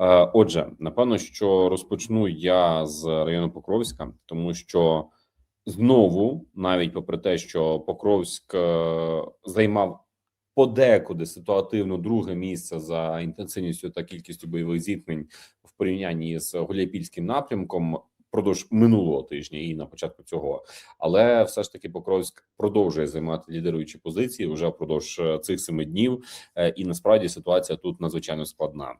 Е, Отже, напевно, що розпочну я з району Покровська, тому що знову, навіть попри те, що Покровськ е, займав подекуди ситуативно друге місце за інтенсивністю та кількістю бойових зіткнень в порівнянні з Гуляйпільським напрямком. Продовж минулого тижня і на початку цього, але все ж таки Покровськ продовжує займати лідеруючі позиції вже впродовж е, цих семи днів, Е, і насправді ситуація тут надзвичайно складна.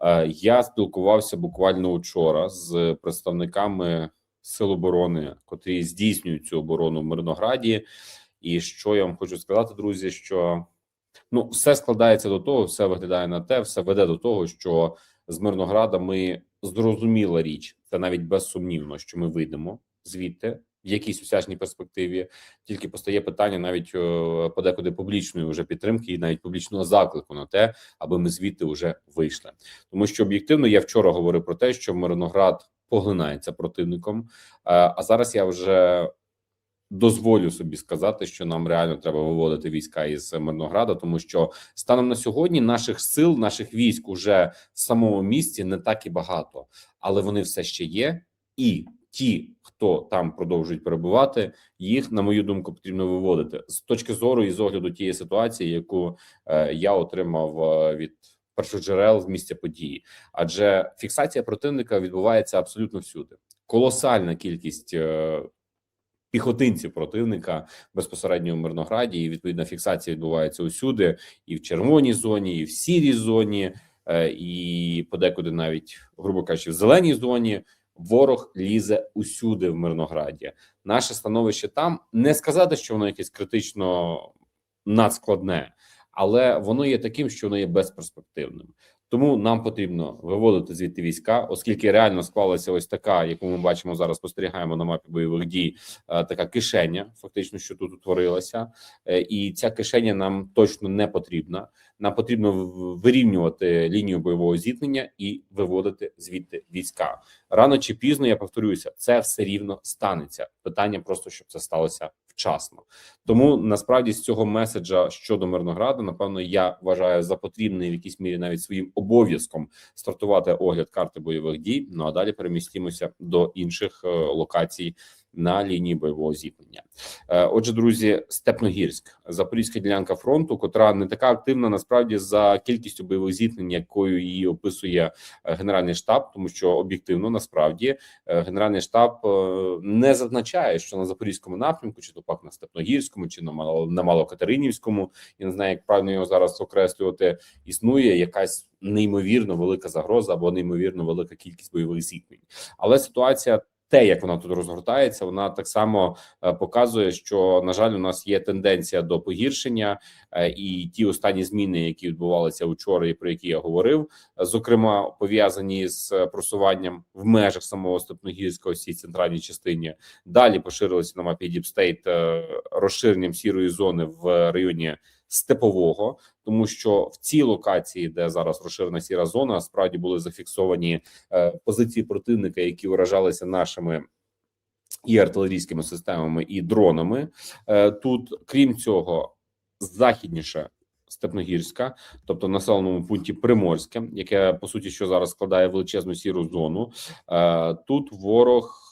Е, Я спілкувався буквально вчора з представниками сил оборони, котрі здійснюють цю оборону в Мирнограді. І що я вам хочу сказати, друзі, що ну все складається до того, все виглядає на те, все веде до того, що з Мирнограда ми зрозуміла річ, це навіть безсумнівно, що ми вийдемо звідти в якійсь усячній перспективі. Тільки постає питання навіть е, подекуди публічної вже підтримки і навіть публічного заклику на те, аби ми звідти вже вийшли. Тому що об'єктивно я вчора говорив про те, що Мирноград поглинається противником. Е, А зараз я вже дозволю собі сказати, що нам реально треба виводити війська із Мирнограда, тому що станом на сьогодні наших сил, наших військ уже в самому місті не так і багато, але вони все ще є. І ті, хто там продовжують перебувати, їх на мою думку потрібно виводити з точки зору і з огляду тієї ситуації, яку е, я отримав е, від перших джерел з місця події, адже фіксація противника відбувається абсолютно всюди. Колосальна кількість е, піхотинців противника безпосередньо в Мирнограді, і відповідна фіксація відбувається усюди, і в червоній зоні, і в сірій зоні, е, і подекуди навіть, грубо кажучи, в зеленій зоні. Ворог лізе усюди в Мирнограді. Наше становище там не сказати, що воно якесь критично надскладне, але воно є таким, що воно є безперспективним. Тому нам потрібно виводити звідти війська, оскільки реально склалася ось така, яку ми бачимо зараз, спостерігаємо на мапі бойових дій. е, Така кишеня, фактично, що тут утворилася, Е, і ця кишеня нам точно не потрібна. Нам потрібно вирівнювати лінію бойового зіткнення і виводити звідти війська. Рано чи пізно я повторюся, це все рівно станеться. Питання просто щоб це сталося вчасно. Тому насправді з цього меседжа щодо Мирнограда, напевно, я вважаю за потрібне в якійсь мірі навіть своїм обов'язком стартувати огляд карти бойових дій. Ну а далі перемістимося до інших е, локацій на лінії бойового зіткнення. Е, Отже, друзі, Степногірськ, запорізька ділянка фронту, котра не така активна насправді за кількістю бойових зіткнень, якою її описує е, Генеральний штаб, тому що об'єктивно насправді е, Генеральний штаб не зазначає, що на запорізькому напрямку, чи то пак на Степногірському, чи на Малокатеринівському, я не знаю, як правильно його зараз окреслювати, існує якась неймовірно велика загроза або неймовірно велика кількість бойових зіткнень. Але ситуація. Те, як вона тут розгортається, вона так само е, показує, що на жаль, у нас є тенденція до погіршення, е, і ті останні зміни, які відбувалися вчора, і про які я говорив, зокрема пов'язані з е, просуванням в межах самого Степногірського цій центральній частині, далі поширилися на мапі Діпстейт розширенням сірої зони в районі степового, тому що в цій локації, де зараз розширена сіра зона, справді були зафіксовані е, позиції противника, які вражалися нашими. І артилерійськими системами, і дронами Е, тут, крім цього, західніше Степногірська, тобто населеному пункті Приморське, яке по суті що зараз складає величезну сіру зону. Е, Тут ворог,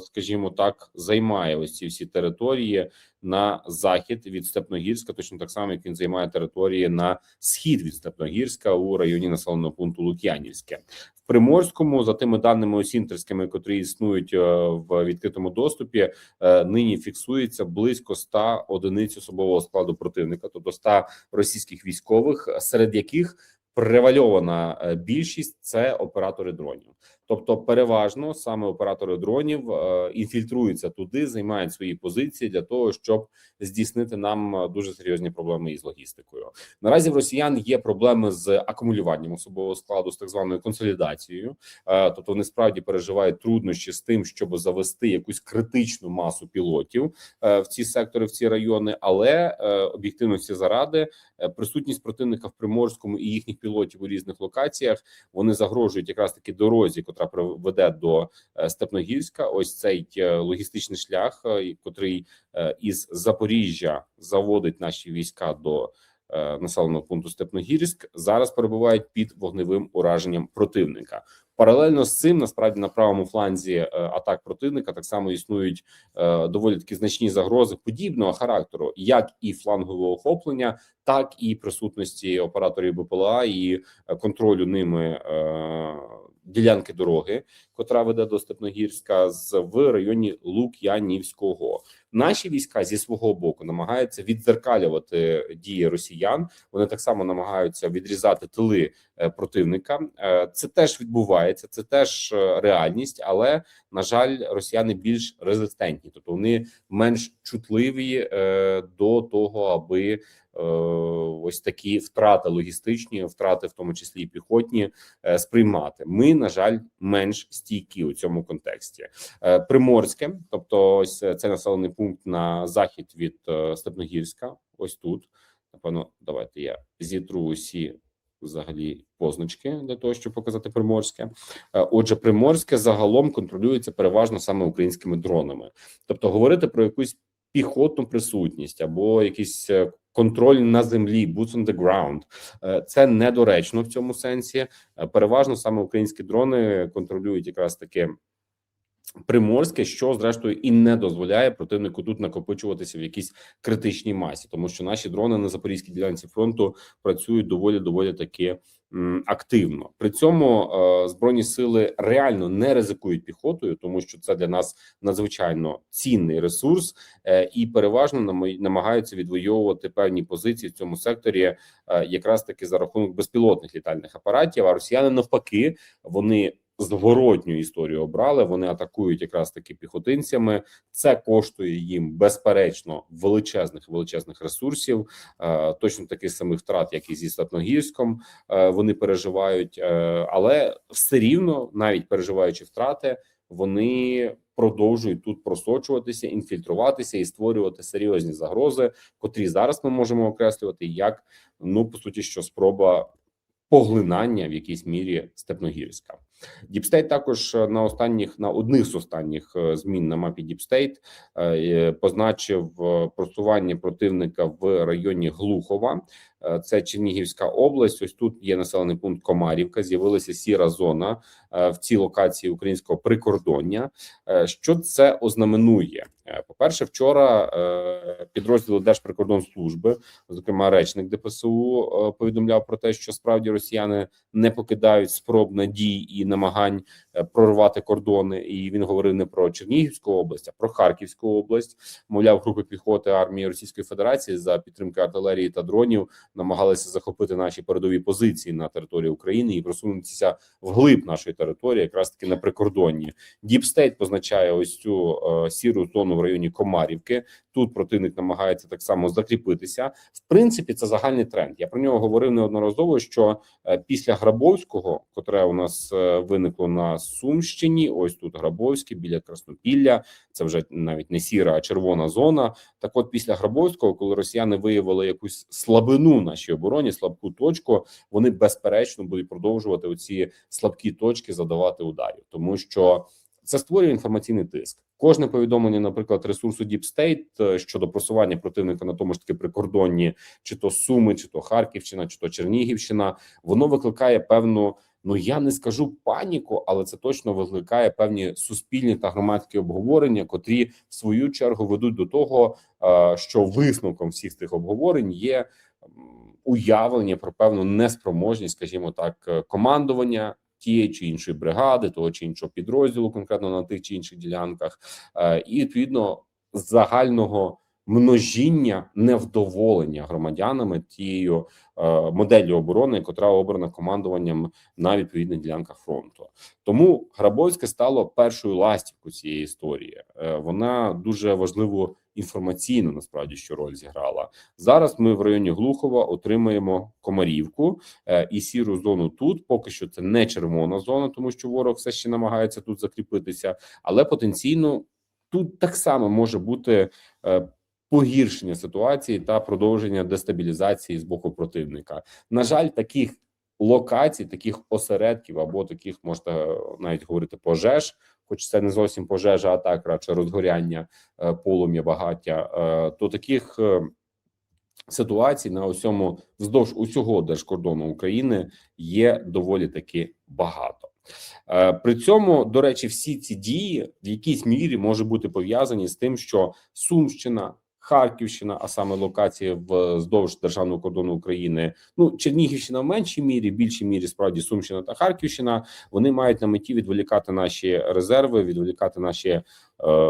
скажімо так, займає ось ці всі території на захід від Степногірська, точно так само, як він займає території на схід від Степногірська у районі населеного пункту Лук'янівське. В Приморському, за тими даними осінтерськими, котрі існують е, в відкритому доступі, е, нині фіксується близько 100 одиниць особового складу противника, тобто 100 російських військових, серед яких превальована е, більшість це оператори дронів. Тобто, переважно саме оператори дронів е, інфільтруються туди, займають свої позиції для того, щоб здійснити нам дуже серйозні проблеми із логістикою. Наразі в росіян є проблеми з акумулюванням особового складу з так званою консолідацією. Е, Тобто вони справді переживають труднощі з тим, щоб завести якусь критичну масу пілотів е, в ці сектори, в ці райони, але об'єктивності заради присутність противника в Приморському і їхніх пілотів у різних локаціях вони загрожують якраз таки дорозі, котра приведе до е, Степногірська. Ось цей е, логістичний шлях, е, котрий із Запоріжжя заводить наші війська до населеного пункту Степногірськ зараз перебувають під вогневим ураженням противника. Паралельно з цим насправді на правому фланзі атак противника так само існують доволі такі значні загрози подібного характеру, як і флангового охоплення, так і присутності операторів БПЛА і контролю ними ділянки дороги, котра веде до Степногірська, з в районі Лук'янівського. Наші війська зі свого боку намагаються віддзеркалювати дії росіян. Вони так само намагаються відрізати тили противника. Е, Це теж відбувається, це теж е, реальність, але на жаль, росіяни більш резистентні, тобто вони менш чутливі е, до того, аби е, ось такі втрати логістичні, втрати, в тому числі і піхотні, е, сприймати. Ми, на жаль, менш стійкі у цьому контексті. Е, Приморське, тобто, ось це населений пункт на захід від е, Степногірська. Ось тут. Напевно, давайте я зітру усі взагалі позначки для того, щоб показати Приморське. Е, Отже, Приморське загалом контролюється переважно саме українськими дронами. Тобто, говорити про якусь піхотну присутність або якийсь е, контроль на землі, boots on the ground, е, це недоречно в цьому сенсі. Переважно саме українські дрони контролюють якраз таки. Приморське, що зрештою і не дозволяє противнику тут накопичуватися в якійсь критичній масі, тому що наші дрони на запорізькій ділянці фронту працюють доволі доволі таки активно. При цьому е, збройні сили реально не ризикують піхотою, тому що це для нас надзвичайно цінний ресурс, е, і переважно намагаються відвоювати певні позиції в цьому секторі, е, якраз таки за рахунок безпілотних літальних апаратів. А росіяни навпаки вони зворотню історію обрали. Вони атакують якраз таки піхотинцями. Це коштує їм безперечно величезних величезних ресурсів, е, точно таких самих втрат, як і зі Степногірськом. е, Вони переживають, е, але все рівно, навіть переживаючи втрати, вони продовжують тут просочуватися, інфільтруватися і створювати серйозні загрози, котрі зараз ми можемо окреслювати як ну по суті, що спроба поглинання в якійсь мірі Степногірська. Діпстейт також е, на останніх на одних з останніх е, змін на мапі Діпстейт е, позначив просування противника в районі Глухова. Е, Це Чернігівська область. Ось тут є населений пункт Комарівка. З'явилася сіра зона е, в цій локації українського прикордоння. Е, Що це ознаменує? По перше, вчора підрозділи Держприкордонслужби, зокрема речник ДПСУ, повідомляв про те, що справді росіяни не покидають спроб надій і намагань прорвати кордони. І він говорив не про Чернігівську область, а про Харківську область. Мовляв, групи піхоти армії Російської Федерації за підтримки артилерії та дронів намагалися захопити наші передові позиції на території України і просунутися вглиб нашої території, якраз таки на прикордонні. Діпстейт позначає ось цю е, сіру зону в районі Комарівки. Тут противник намагається так само закріпитися. В принципі, це загальний тренд. Я про нього говорив неодноразово. Що е, після Грабовського, котре у нас е, виникло на Сумщині, ось тут Грабовське біля Краснопілля. Це вже навіть не сіра, а червона зона. Так, от після Грабовського, коли росіяни виявили якусь слабину нашій обороні, слабку точку, вони безперечно будуть продовжувати оці слабкі точки задавати ударів, тому що це створює інформаційний тиск. Кожне повідомлення, наприклад, ресурсу Deep State е, щодо просування противника на тому ж таки прикордонні, чи то Суми, чи то Харківщина, чи то Чернігівщина, воно викликає певну. Ну я не скажу паніку, але це точно викликає певні суспільні та громадські обговорення, котрі в свою чергу ведуть до того, е, що висновком всіх тих обговорень є уявлення про певну неспроможність, скажімо так, е, командування тієї чи іншої бригади, того чи іншого підрозділу, конкретно на тих чи інших ділянках, е, і відповідно загального множіння невдоволення громадянами тією е, моделлю оборони, котра обрана командуванням на відповідних ділянках фронту. Тому Грабовське стало першою ластівкою цієї історії. Е, Вона дуже важливу інформаційно насправді що роль зіграла. Зараз ми в районі Глухова отримаємо Комарівку е, і сіру зону тут. Поки що це не червона зона, тому що ворог все ще намагається тут закріпитися, але потенційно тут так само може бути. Е, Погіршення ситуації та продовження дестабілізації з боку противника. На жаль, таких локацій, таких осередків або таких можна навіть говорити пожеж, хоч це не зовсім пожежа, а так радше розгоряння е, полум'я багаття. е, То таких е, ситуацій на усьому вздовж усього держкордону України є доволі таки багато. Е, При цьому, до речі, всі ці дії в якійсь мірі можуть бути пов'язані з тим, що Сумщина, Харківщина, а саме локації вздовж державного кордону України, ну Чернігівщина в меншій мірі, в більшій мірі справді Сумщина та Харківщина. Вони мають на меті відволікати наші резерви, відволікати наші е,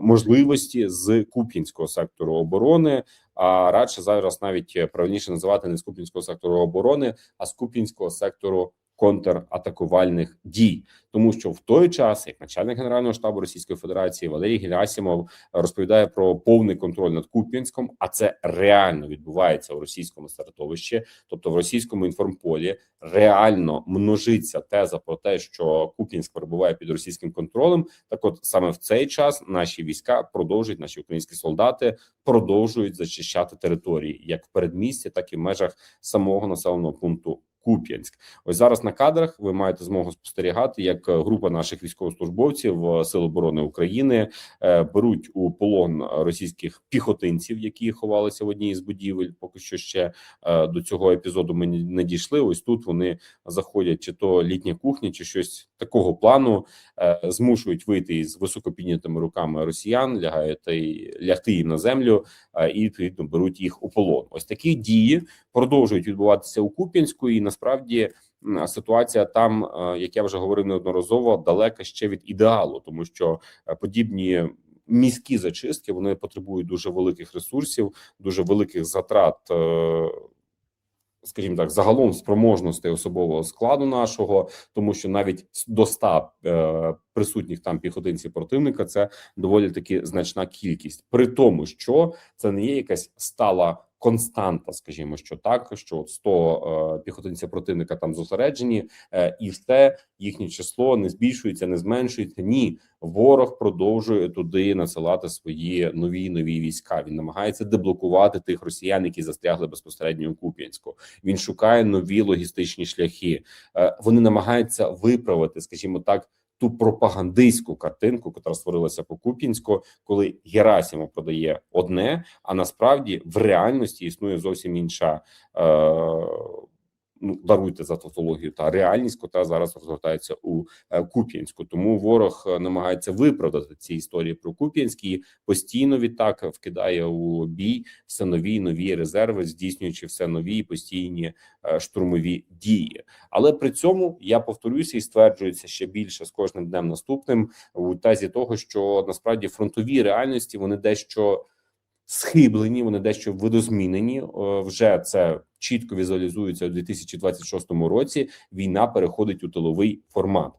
можливості з Куп'янського сектору оборони. А радше зараз навіть правильніше називати не з Куп'янського сектору оборони, а з Куп'янського сектору контратакувальних дій, тому що в той час, як начальник генерального штабу Російської Федерації Валерій Герасимов розповідає про повний контроль над Куп'янськом, а це реально відбувається у російському середовищі, тобто в російському інформполі реально множиться теза про те, що Куп'янськ перебуває під російським контролем. Так, от саме в цей час наші війська продовжують, наші українські солдати продовжують зачищати території як в передмісті, так і в межах самого населеного пункту. Куп'янськ, ось зараз на кадрах ви маєте змогу спостерігати, як група наших військовослужбовців е, Сил оборони України е, беруть у полон російських піхотинців, які ховалися в одній з будівель. Поки що ще е, до цього епізоду ми не дійшли. Ось тут вони заходять, чи то літня кухня, чи щось такого плану, змушують вийти із високопіднятими руками росіян, лягають лягти їм на землю і відповідно беруть їх у полон. Ось такі дії продовжують відбуватися у Куп'янську, і насправді ситуація там, як я вже говорив неодноразово, далека ще від ідеалу, тому що подібні. Міські зачистки вони потребують дуже великих ресурсів, дуже великих затрат, скажімо так, загалом спроможностей особового складу нашого, тому що навіть до 100 е, присутніх там піхотинців противника це доволі таки значна кількість, при тому, що це не є якась стала константа, скажімо, що так, що 100 е, піхотинців противника там зосереджені, е, і все їхнє число не збільшується, не зменшується. Ні, ворог продовжує туди надсилати свої нові нові війська. Він намагається деблокувати тих росіян, які застрягли безпосередньо у Куп'янську. Він шукає нові логістичні шляхи. Е, вони намагаються виправити, скажімо так ту пропагандистську картинку, яка створилася по Куп'янську, коли Герасимов продає одне, а насправді в реальності існує зовсім інша. Е Ну, даруйте за тавтологію та реальність, котра зараз розгортається у е, Куп'янську. Тому ворог е, намагається виправдати ці історії про Куп'янськ постійно відтак вкидає у бій все нові нові резерви, здійснюючи все нові і постійні е, штурмові дії. Але при цьому я повторюся і стверджується ще більше з кожним днем наступним у тазі того, що насправді фронтові реальності вони дещо схиблені, вони дещо видозмінені. Вже це чітко візуалізується у 2026 році. Війна переходить у тиловий формат.